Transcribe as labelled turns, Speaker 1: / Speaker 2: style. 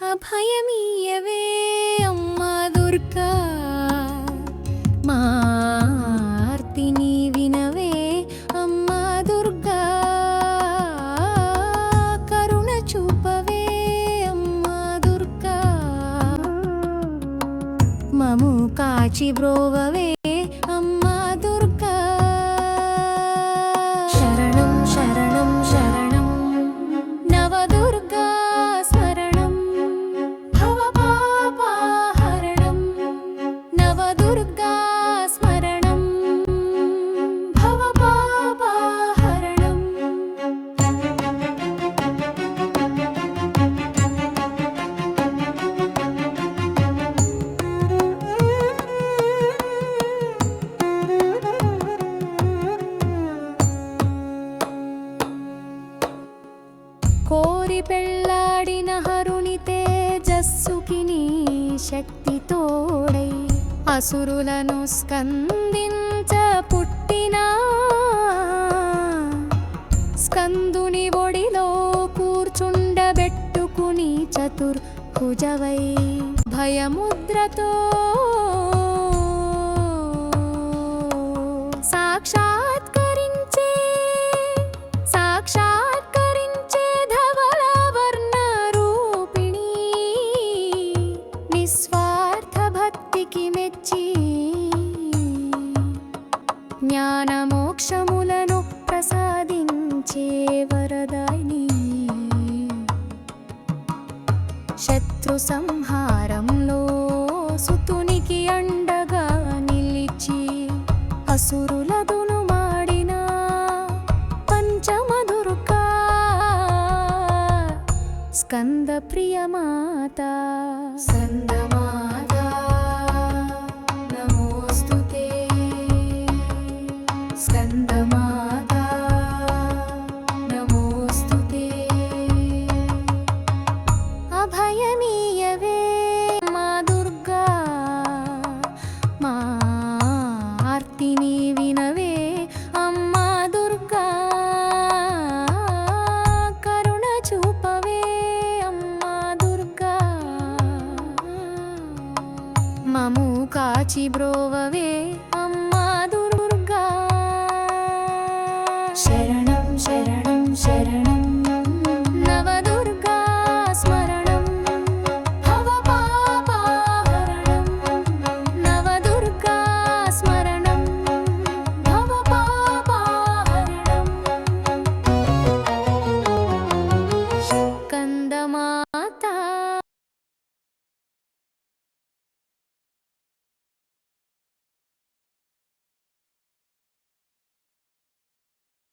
Speaker 1: అభయమీయవే అమ్మా దుర్గా. మార్తిని వినవే అమ్మా దుర్గా. కరుణ చూపవే అమ్మా దుర్గా. మము కాచి బ్రోవవే కోరి పెళ్ళాడిన హరుని తేజస్సుకి నీ శక్తి తోడై అసురులను స్కందించ పుట్టిన. స్కందుని ఒడిలో కూర్చుండబెట్టుకుని చతుర్భుజవై భయముద్రతో జ్ఞానమోక్షములను ప్రసాదించే వరదాయిని. శత్రు సంహారంలో సుతునికి అండగా నిలిచి అసురులదును మాడిన పంచమధురుకా. స్కంద ప్రియమాత స్కందమాత కాచి